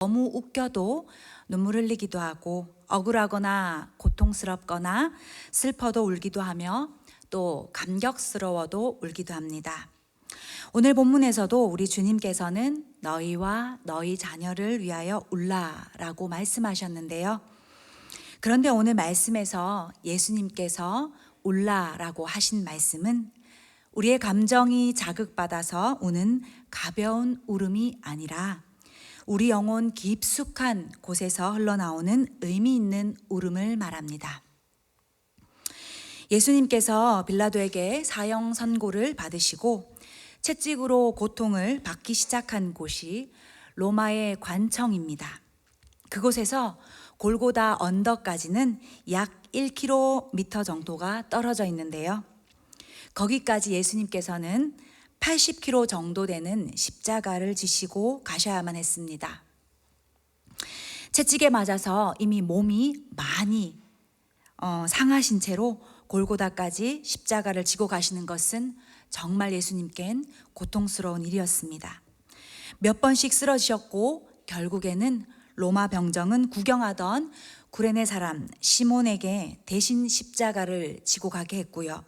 너무 웃겨도 눈물 흘리기도 하고 억울하거나 고통스럽거나 슬퍼도 울기도 하며 또 감격스러워도 울기도 합니다. 오늘 본문에서도 우리 주님께서는 너희와 너희 자녀를 위하여 울라라고 말씀하셨는데요. 그런데 오늘 말씀에서 예수님께서 울라라고 하신 말씀은 우리의 감정이 자극받아서 우는 가벼운 울음이 아니라 우리 영혼 깊숙한 곳에서 흘러나오는 의미 있는 울음을 말합니다. 예수님께서 빌라도에게 사형 선고를 받으시고 채찍으로 고통을 받기 시작한 곳이 로마의 관청입니다. 그곳에서 골고다 언덕까지는 약 1km 정도가 떨어져 있는데요. 거기까지 예수님께서는 80km 정도 되는 십자가를 지시고 가셔야만 했습니다. 채찍에 맞아서 이미 몸이 많이 어, 상하신 채로 골고다까지 십자가를 지고 가시는 것은 정말 예수님께는 고통스러운 일이었습니다. 몇 번씩 쓰러지셨고 결국에는 로마 병정은 구경하던 구레네 사람 시몬에게 대신 십자가를 지고 가게 했고요.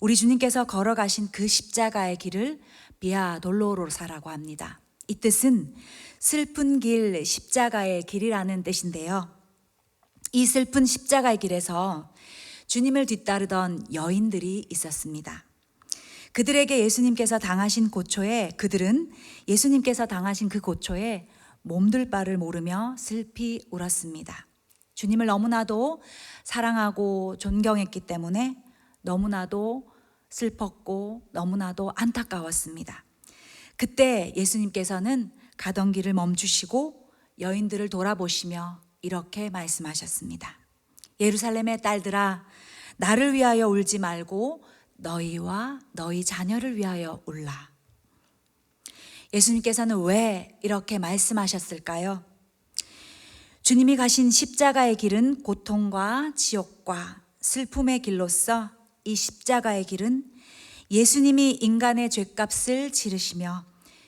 우리 주님께서 걸어가신 그 십자가의 길을 비아 돌로로사라고 합니다. 이 뜻은 슬픈 길, 십자가의 길이라는 뜻인데요. 이 슬픈 십자가의 길에서 주님을 뒤따르던 여인들이 있었습니다. 그들에게 예수님께서 당하신 고초에 그들은 예수님께서 당하신 그 고초에 몸둘 바를 모르며 슬피 울었습니다. 주님을 너무나도 사랑하고 존경했기 때문에 너무나도 슬펐고 너무나도 안타까웠습니다. 그때 예수님께서는 가던 길을 멈추시고 여인들을 돌아보시며 이렇게 말씀하셨습니다. 예루살렘의 딸들아, 나를 위하여 울지 말고 너희와 너희 자녀를 위하여 울라. 예수님께서는 왜 이렇게 말씀하셨을까요? 주님이 가신 십자가의 길은 고통과 지옥과 슬픔의 길로서 이 십자가의 길은 예수님이 인간의 죄값을 지르시며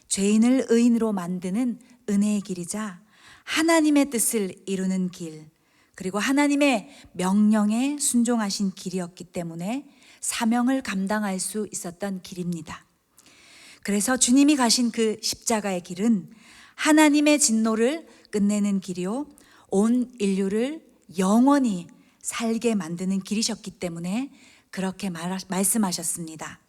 죄인을 의인으로 만드는 은혜의 길이자 하나님의 뜻을 이루는 길, 그리고 하나님의 명령에 순종하신 길이었기 때문에 사명을 감당할 수 있었던 길입니다. 그래서 주님이 가신 그 십자가의 길은 하나님의 진노를 끝내는 길이요. 온 인류를 영원히 살게 만드는 길이셨기 때문에 그렇게 말, 말씀하셨습니다.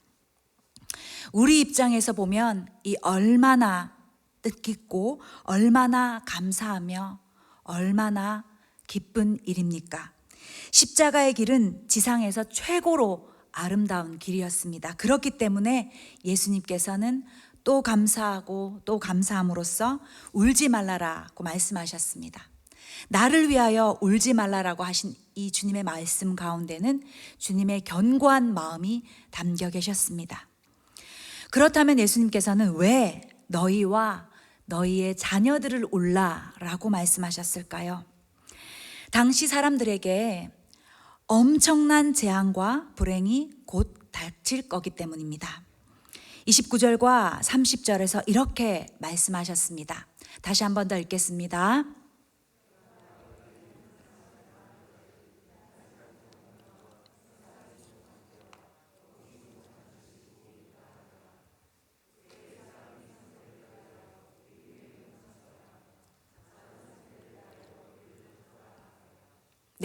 우리 입장에서 보면 이 얼마나 뜻깊고 얼마나 감사하며 얼마나 기쁜 일입니까? 십자가의 길은 지상에서 최고로 아름다운 길이었습니다. 그렇기 때문에 예수님께서는 또 감사하고 또 감사함으로써 울지 말라라고 말씀하셨습니다. 나를 위하여 울지 말라라고 하신 이 주님의 말씀 가운데는 주님의 견고한 마음이 담겨 계셨습니다. 그렇다면 예수님께서는 왜 너희와 너희의 자녀들을 울라라고 말씀하셨을까요? 당시 사람들에게 엄청난 재앙과 불행이 곧 닥칠 거기 때문입니다. 29절과 30절에서 이렇게 말씀하셨습니다. 다시 한 번 더 읽겠습니다.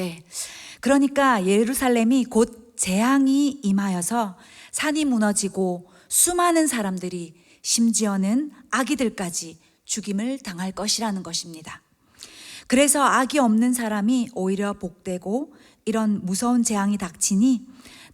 네. 그러니까 예루살렘이 곧 재앙이 임하여서 산이 무너지고 수많은 사람들이 심지어는 아기들까지 죽임을 당할 것이라는 것입니다. 그래서 악이 없는 사람이 오히려 복되고 이런 무서운 재앙이 닥치니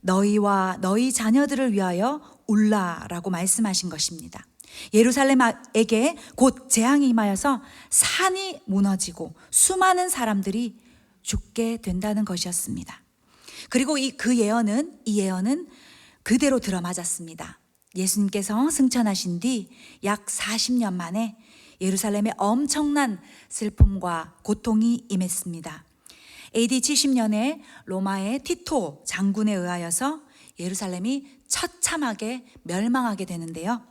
너희와 너희 자녀들을 위하여 울라라고 말씀하신 것입니다. 예루살렘에게 곧 재앙이 임하여서 산이 무너지고 수많은 사람들이 죽게 된다는 것이었습니다. 그리고 이 그 예언은 이 예언은 그대로 들어맞았습니다. 예수님께서 승천하신 뒤 약 40년 만에 예루살렘에 엄청난 슬픔과 고통이 임했습니다. AD 70년에 로마의 티토 장군에 의하여서 예루살렘이 처참하게 멸망하게 되는데요.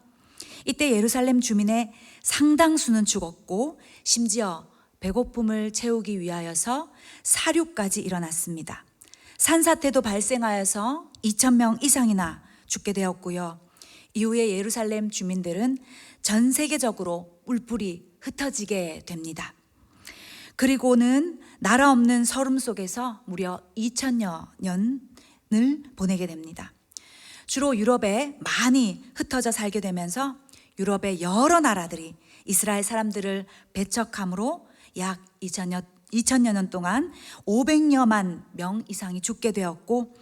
이때 예루살렘 주민의 상당수는 죽었고 심지어 배고픔을 채우기 위하여서 사륙까지 일어났습니다. 산사태도 발생하여서 2천 명 이상이나 죽게 되었고요. 이후에 예루살렘 주민들은 전 세계적으로 뿔뿔이 흩어지게 됩니다. 그리고는 나라 없는 서름 속에서 무려 2000여 년을 보내게 됩니다. 주로 유럽에 많이 흩어져 살게 되면서 유럽의 여러 나라들이 이스라엘 사람들을 배척함으로 약 2000여, 2000여 년 동안 500여만 명 이상이 죽게 되었고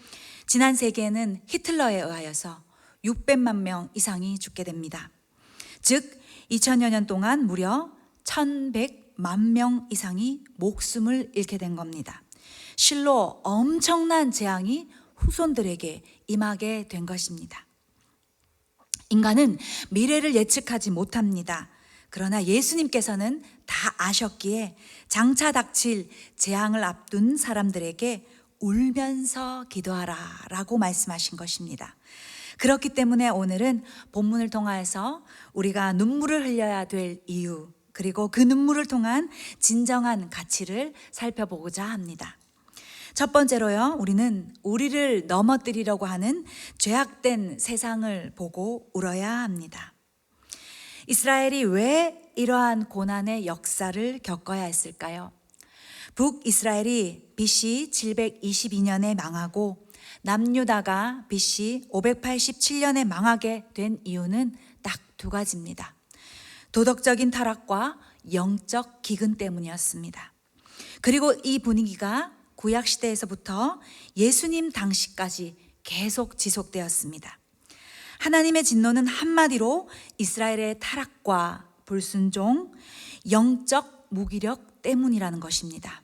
지난 세기에는 히틀러에 의하여서 600만 명 이상이 죽게 됩니다. 즉 2000여 년 동안 무려 1100만 명 이상이 목숨을 잃게 된 겁니다. 실로 엄청난 재앙이 후손들에게 임하게 된 것입니다. 인간은 미래를 예측하지 못합니다. 그러나 예수님께서는 다 아셨기에 장차 닥칠 재앙을 앞둔 사람들에게 울면서 기도하라 라고 말씀하신 것입니다. 그렇기 때문에 오늘은 본문을 통하여서 우리가 눈물을 흘려야 될 이유, 그리고 그 눈물을 통한 진정한 가치를 살펴보고자 합니다. 첫 번째로요, 우리는 우리를 넘어뜨리려고 하는 죄악된 세상을 보고 울어야 합니다. 이스라엘이 왜 이러한 고난의 역사를 겪어야 했을까요? 북이스라엘이 BC 722년에 망하고 남유다가 BC 587년에 망하게 된 이유는 딱 두 가지입니다. 도덕적인 타락과 영적 기근 때문이었습니다. 그리고 이 분위기가 구약 시대에서부터 예수님 당시까지 계속 지속되었습니다. 하나님의 진노는 한마디로 이스라엘의 타락과 불순종, 영적 무기력 때문이라는 것입니다.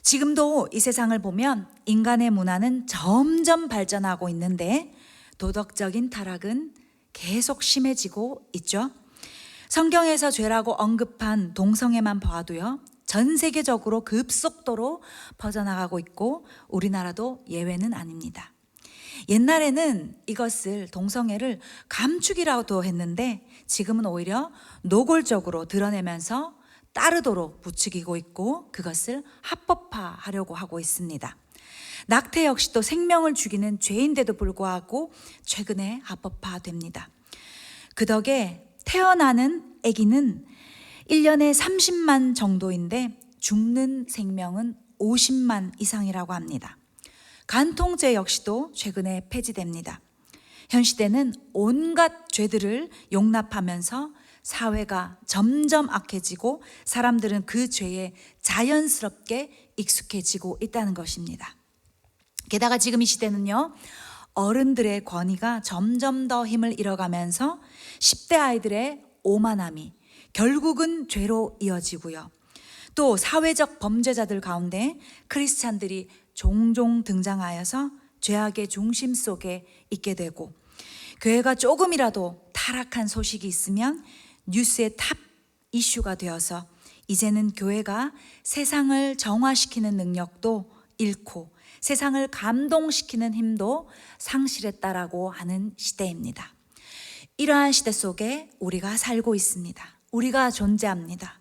지금도 이 세상을 보면 인간의 문화는 점점 발전하고 있는데 도덕적인 타락은 계속 심해지고 있죠. 성경에서 죄라고 언급한 동성애만 봐도요. 전 세계적으로 급속도로 퍼져나가고 있고 우리나라도 예외는 아닙니다. 옛날에는 이것을 동성애를 감축이라고 했는데 지금은 오히려 노골적으로 드러내면서 따르도록 부추기고 있고 그것을 합법화하려고 하고 있습니다. 낙태 역시도 생명을 죽이는 죄인데도 불구하고 최근에 합법화됩니다. 그 덕에 태어나는 아기는 1년에 30만 정도인데 죽는 생명은 50만 이상이라고 합니다. 간통죄 역시도 최근에 폐지됩니다. 현 시대는 온갖 죄들을 용납하면서 사회가 점점 악해지고 사람들은 그 죄에 자연스럽게 익숙해지고 있다는 것입니다. 게다가 지금 이 시대는요, 어른들의 권위가 점점 더 힘을 잃어가면서 10대 아이들의 오만함이 결국은 죄로 이어지고요. 또 사회적 범죄자들 가운데 크리스찬들이 종종 등장하여서 죄악의 중심 속에 있게 되고 교회가 조금이라도 타락한 소식이 있으면 뉴스의 탑 이슈가 되어서 이제는 교회가 세상을 정화시키는 능력도 잃고 세상을 감동시키는 힘도 상실했다라고 하는 시대입니다. 이러한 시대 속에 우리가 살고 있습니다. 우리가 존재합니다.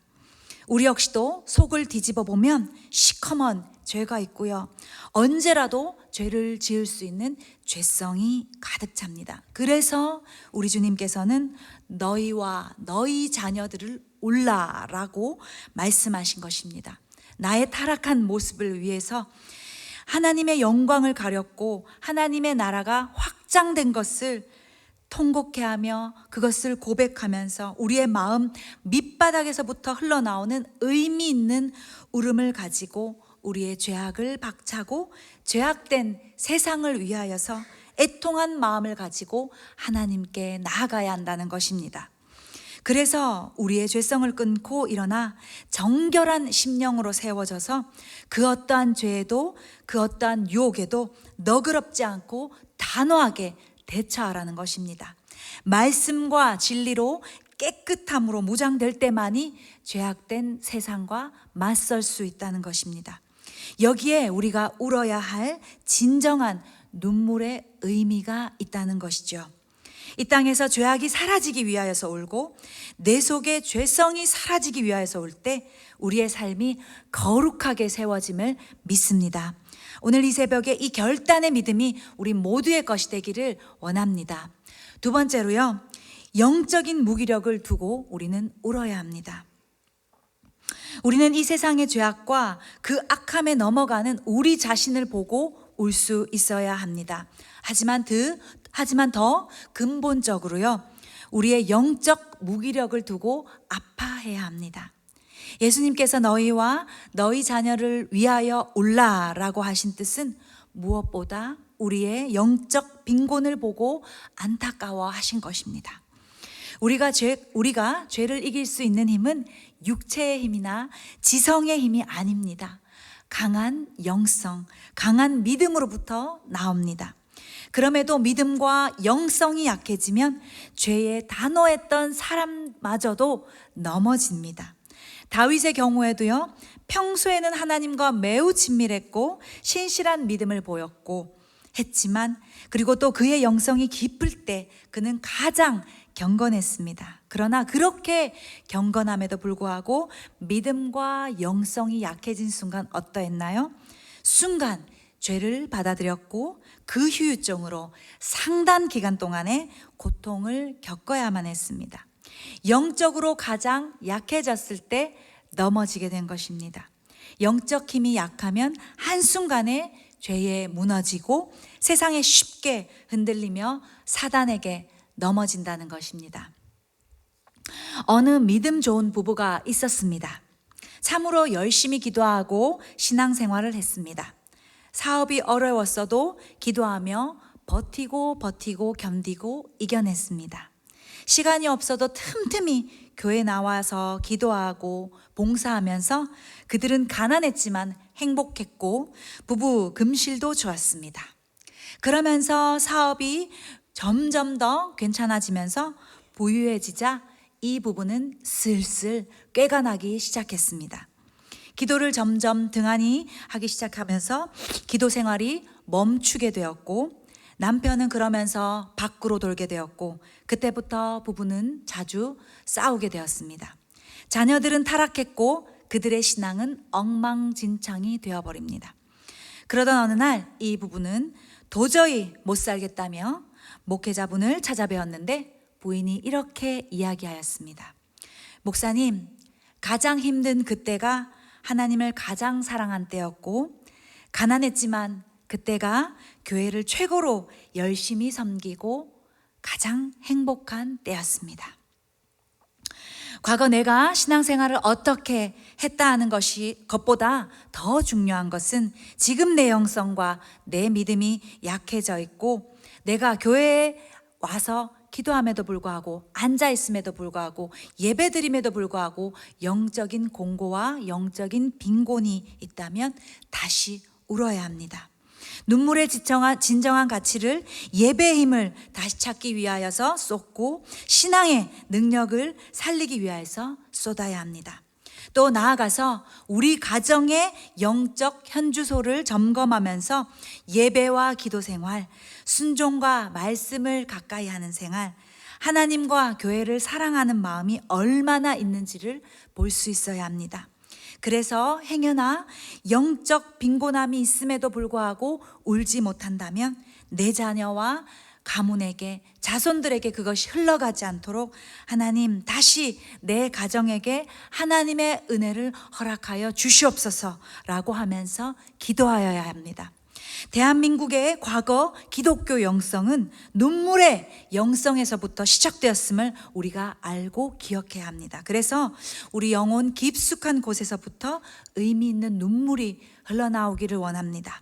우리 역시도 속을 뒤집어 보면 시커먼 죄가 있고요. 언제라도 죄를 지을 수 있는 죄성이 가득 찹니다. 그래서 우리 주님께서는 너희와 너희 자녀들을 올라라고 말씀하신 것입니다. 나의 타락한 모습을 위해서 하나님의 영광을 가렸고 하나님의 나라가 확장된 것을 통곡해 하며 그것을 고백하면서 우리의 마음 밑바닥에서부터 흘러나오는 의미 있는 울음을 가지고 우리의 죄악을 박차고 죄악된 세상을 위하여서 애통한 마음을 가지고 하나님께 나아가야 한다는 것입니다. 그래서 우리의 죄성을 끊고 일어나 정결한 심령으로 세워져서 그 어떠한 죄에도 그 어떠한 유혹에도 너그럽지 않고 단호하게 대처하라는 것입니다. 말씀과 진리로 깨끗함으로 무장될 때만이 죄악된 세상과 맞설 수 있다는 것입니다. 여기에 우리가 울어야 할 진정한 눈물의 의미가 있다는 것이죠. 이 땅에서 죄악이 사라지기 위하여서 울고 내 속에 죄성이 사라지기 위하여서 울 때 우리의 삶이 거룩하게 세워짐을 믿습니다. 오늘 이 새벽에 이 결단의 믿음이 우리 모두의 것이 되기를 원합니다. 두 번째로요. 영적인 무기력을 두고 우리는 울어야 합니다. 우리는 이 세상의 죄악과 그 악함에 넘어가는 우리 자신을 보고 울수 있어야 합니다. 하지만 그 하지만 더 근본적으로요. 우리의 영적 무기력을 두고 아파해야 합니다. 예수님께서 너희와 너희 자녀를 위하여 울라라고 하신 뜻은 무엇보다 우리의 영적 빈곤을 보고 안타까워 하신 것입니다. 우리가 죄, 우리가 죄를 이길 수 있는 힘은 육체의 힘이나 지성의 힘이 아닙니다. 강한 영성, 강한 믿음으로부터 나옵니다. 그럼에도 믿음과 영성이 약해지면 죄에 단호했던 사람마저도 넘어집니다. 다윗의 경우에도요, 평소에는 하나님과 매우 친밀했고 신실한 믿음을 보였고 했지만 그리고 또 그의 영성이 깊을 때 그는 가장 경건했습니다. 그러나 그렇게 경건함에도 불구하고 믿음과 영성이 약해진 순간 어떠했나요? 순간 죄를 받아들였고 그 후유증으로 상당 기간 동안에 고통을 겪어야만 했습니다. 영적으로 가장 약해졌을 때 넘어지게 된 것입니다. 영적 힘이 약하면 한순간에 죄에 무너지고 세상에 쉽게 흔들리며 사단에게 넘어진다는 것입니다. 어느 믿음 좋은 부부가 있었습니다. 참으로 열심히 기도하고 신앙생활을 했습니다. 사업이 어려웠어도 기도하며 버티고 버티고 견디고 이겨냈습니다. 시간이 없어도 틈틈이 교회 나와서 기도하고 봉사하면서 그들은 가난했지만 행복했고 부부 금실도 좋았습니다. 그러면서 사업이 점점 더 괜찮아지면서 부유해지자 이 부부는 슬슬 꾀가 나기 시작했습니다. 기도를 점점 등한히 하기 시작하면서 기도 생활이 멈추게 되었고 남편은 그러면서 밖으로 돌게 되었고 그때부터 부부는 자주 싸우게 되었습니다. 자녀들은 타락했고 그들의 신앙은 엉망진창이 되어버립니다. 그러던 어느 날 이 부부는 도저히 못 살겠다며 목회자분을 찾아뵈었는데 부인이 이렇게 이야기하였습니다. 목사님, 가장 힘든 그때가 하나님을 가장 사랑한 때였고, 가난했지만 그때가 교회를 최고로 열심히 섬기고 가장 행복한 때였습니다. 과거 내가 신앙생활을 어떻게 했다 하는 것이 것보다 더 중요한 것은 지금 내 영성과 내 믿음이 약해져 있고 내가 교회에 와서 기도함에도 불구하고 앉아 있음에도 불구하고 예배드림에도 불구하고 영적인 공고와 영적인 빈곤이 있다면 다시 울어야 합니다. 눈물의 진정한, 진정한 가치를 예배의 힘을 다시 찾기 위하여서 쏟고 신앙의 능력을 살리기 위하여서 쏟아야 합니다. 또 나아가서 우리 가정의 영적 현주소를 점검하면서 예배와 기도 생활, 순종과 말씀을 가까이 하는 생활, 하나님과 교회를 사랑하는 마음이 얼마나 있는지를 볼 수 있어야 합니다. 그래서 행여나 영적 빈곤함이 있음에도 불구하고 울지 못한다면 내 자녀와 가문에게 자손들에게 그것이 흘러가지 않도록 하나님 다시 내 가정에게 하나님의 은혜를 허락하여 주시옵소서라고 하면서 기도하여야 합니다. 대한민국의 과거 기독교 영성은 눈물의 영성에서부터 시작되었음을 우리가 알고 기억해야 합니다. 그래서 우리 영혼 깊숙한 곳에서부터 의미 있는 눈물이 흘러나오기를 원합니다.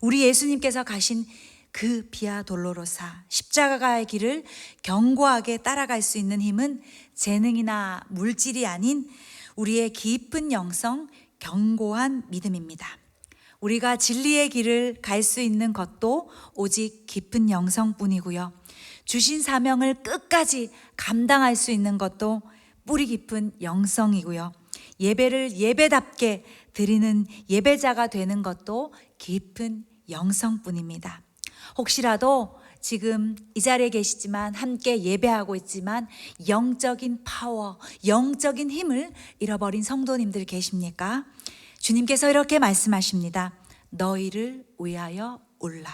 우리 예수님께서 가신 그 비아 돌로로사 십자가의 길을 견고하게 따라갈 수 있는 힘은 재능이나 물질이 아닌 우리의 깊은 영성, 견고한 믿음입니다. 우리가 진리의 길을 갈 수 있는 것도 오직 깊은 영성뿐이고요. 주신 사명을 끝까지 감당할 수 있는 것도 뿌리 깊은 영성이고요. 예배를 예배답게 드리는 예배자가 되는 것도 깊은 영성뿐입니다. 혹시라도 지금 이 자리에 계시지만 함께 예배하고 있지만 영적인 파워, 영적인 힘을 잃어버린 성도님들 계십니까? 주님께서 이렇게 말씀하십니다. 너희를 위하여 올라.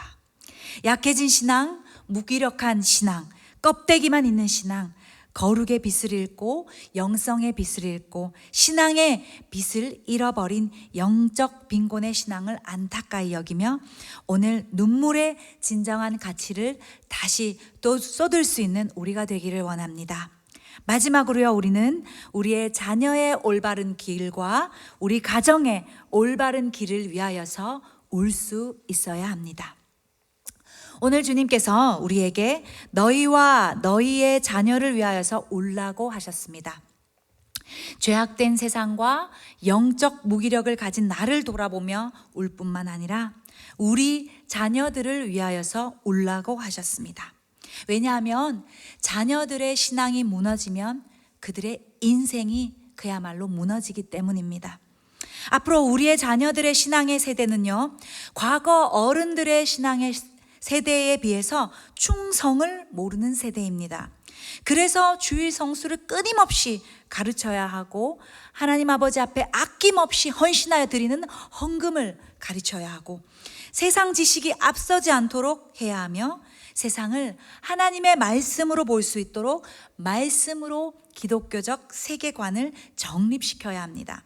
약해진 신앙, 무기력한 신앙, 껍데기만 있는 신앙, 거룩의 빛을 잃고 영성의 빛을 잃고 신앙의 빛을 잃어버린 영적 빈곤의 신앙을 안타까이 여기며 오늘 눈물의 진정한 가치를 다시 또 쏟을 수 있는 우리가 되기를 원합니다. 마지막으로요, 우리는 우리의 자녀의 올바른 길과 우리 가정의 올바른 길을 위하여서 울수 있어야 합니다. 오늘 주님께서 우리에게 너희와 너희의 자녀를 위하여서 울라고 하셨습니다. 죄악된 세상과 영적 무기력을 가진 나를 돌아보며 울 뿐만 아니라 우리 자녀들을 위하여서 울라고 하셨습니다. 왜냐하면 자녀들의 신앙이 무너지면 그들의 인생이 그야말로 무너지기 때문입니다. 앞으로 우리의 자녀들의 신앙의 세대는요, 과거 어른들의 신앙의 세대에 비해서 충성을 모르는 세대입니다. 그래서 주일 성수를 끊임없이 가르쳐야 하고 하나님 아버지 앞에 아낌없이 헌신하여 드리는 헌금을 가르쳐야 하고 세상 지식이 앞서지 않도록 해야 하며 세상을 하나님의 말씀으로 볼 수 있도록 말씀으로 기독교적 세계관을 정립시켜야 합니다.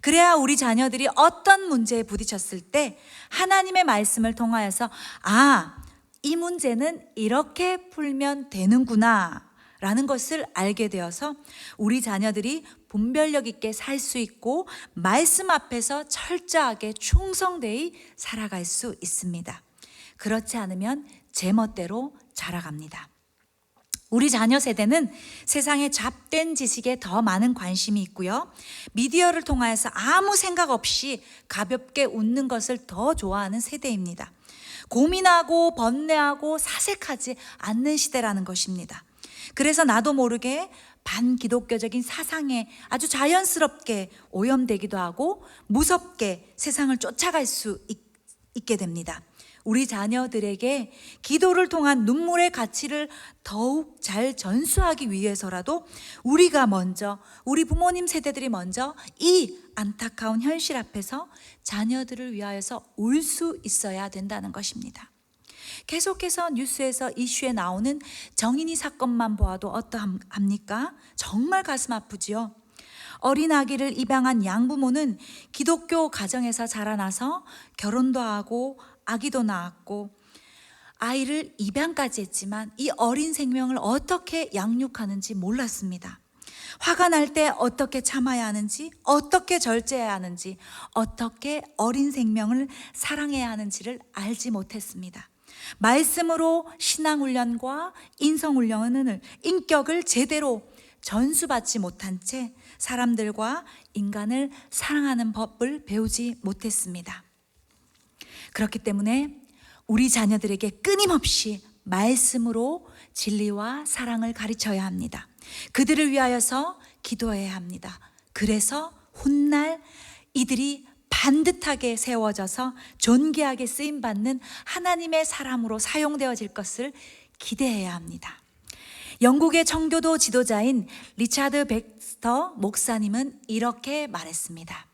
그래야 우리 자녀들이 어떤 문제에 부딪혔을 때 하나님의 말씀을 통하여서 아, 이 문제는 이렇게 풀면 되는구나. 라는 것을 알게 되어서 우리 자녀들이 분별력 있게 살 수 있고 말씀 앞에서 철저하게 충성되이 살아갈 수 있습니다. 그렇지 않으면 제멋대로 자라갑니다. 우리 자녀 세대는 세상의 잡된 지식에 더 많은 관심이 있고요. 미디어를 통하여서 아무 생각 없이 가볍게 웃는 것을 더 좋아하는 세대입니다. 고민하고 번뇌하고 사색하지 않는 시대라는 것입니다. 그래서 나도 모르게 반기독교적인 사상에 아주 자연스럽게 오염되기도 하고 무섭게 세상을 쫓아갈 수 있, 있게 됩니다. 우리 자녀들에게 기도를 통한 눈물의 가치를 더욱 잘 전수하기 위해서라도 우리가 먼저, 우리 부모님 세대들이 먼저 이 안타까운 현실 앞에서 자녀들을 위하여서 울수 있어야 된다는 것입니다. 계속해서 뉴스에서 이슈에 나오는 정인이 사건만 보아도 어떠합니까? 정말 가슴 아프지요. 어린 아기를 입양한 양부모는 기독교 가정에서 자라나서 결혼도 하고 아기도 낳았고 아이를 입양까지 했지만 이 어린 생명을 어떻게 양육하는지 몰랐습니다. 화가 날 때 어떻게 참아야 하는지, 어떻게 절제해야 하는지, 어떻게 어린 생명을 사랑해야 하는지를 알지 못했습니다. 말씀으로 신앙훈련과 인성훈련을, 인격을 제대로 전수받지 못한 채 사람들과 인간을 사랑하는 법을 배우지 못했습니다. 그렇기 때문에 우리 자녀들에게 끊임없이 말씀으로 진리와 사랑을 가르쳐야 합니다. 그들을 위하여서 기도해야 합니다. 그래서 훗날 이들이 반듯하게 세워져서 존귀하게 쓰임 받는 하나님의 사람으로 사용되어질 것을 기대해야 합니다. 영국의 청교도 지도자인 리차드 백스터 목사님은 이렇게 말했습니다.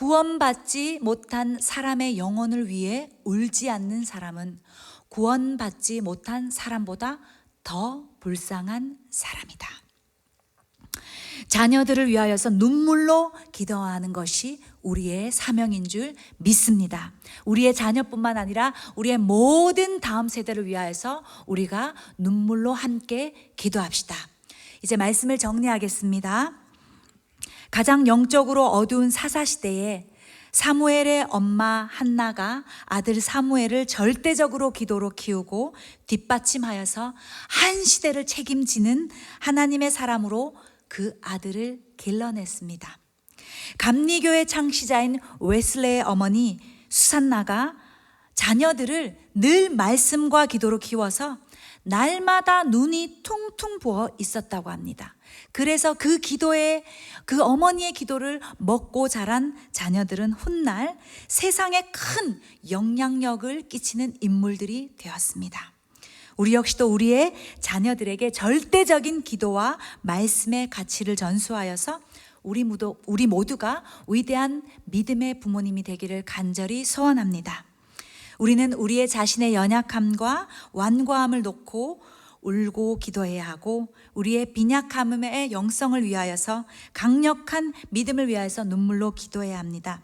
구원받지 못한 사람의 영혼을 위해 울지 않는 사람은 구원받지 못한 사람보다 더 불쌍한 사람이다. 자녀들을 위하여서 눈물로 기도하는 것이 우리의 사명인 줄 믿습니다. 우리의 자녀뿐만 아니라 우리의 모든 다음 세대를 위하여서 우리가 눈물로 함께 기도합시다. 이제 말씀을 정리하겠습니다. 가장 영적으로 어두운 사사 시대에 사무엘의 엄마 한나가 아들 사무엘을 절대적으로 기도로 키우고 뒷받침하여서 한 시대를 책임지는 하나님의 사람으로 그 아들을 길러냈습니다. 감리교의 창시자인 웨슬레의 어머니 수산나가 자녀들을 늘 말씀과 기도로 키워서 날마다 눈이 퉁퉁 부어 있었다고 합니다. 그래서 그 기도에 그 어머니의 기도를 먹고 자란 자녀들은 훗날 세상에 큰 영향력을 끼치는 인물들이 되었습니다. 우리 역시도 우리의 자녀들에게 절대적인 기도와 말씀의 가치를 전수하여서 우리 모두, 우리 모두가 위대한 믿음의 부모님이 되기를 간절히 소원합니다. 우리는 우리의 자신의 연약함과 완고함을 놓고 울고 기도해야 하고 우리의 빈약함의 영성을 위하여서 강력한 믿음을 위하여서 눈물로 기도해야 합니다.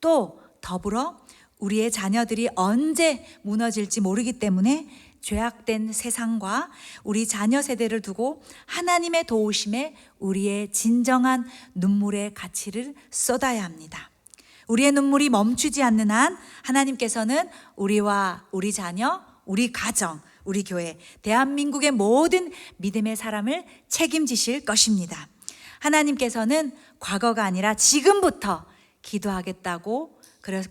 또 더불어 우리의 자녀들이 언제 무너질지 모르기 때문에 죄악된 세상과 우리 자녀 세대를 두고 하나님의 도우심에 우리의 진정한 눈물의 가치를 쏟아야 합니다. 우리의 눈물이 멈추지 않는 한 하나님께서는 우리와 우리 자녀, 우리 가정, 우리 교회, 대한민국의 모든 믿음의 사람을 책임지실 것입니다. 하나님께서는 과거가 아니라 지금부터 기도하겠다고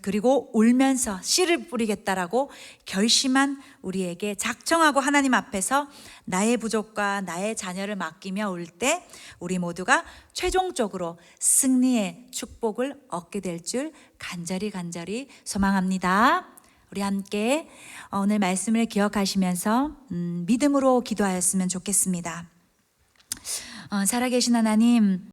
그리고 울면서 씨를 뿌리겠다라고 결심한 우리에게 작정하고 하나님 앞에서 나의 부족과 나의 자녀를 맡기며 울때 우리 모두가 최종적으로 승리의 축복을 얻게 될 줄 간절히 간절히 소망합니다. 우리 함께 오늘 말씀을 기억하시면서 음, 믿음으로 기도하였으면 좋겠습니다. 어, 살아계신 하나님,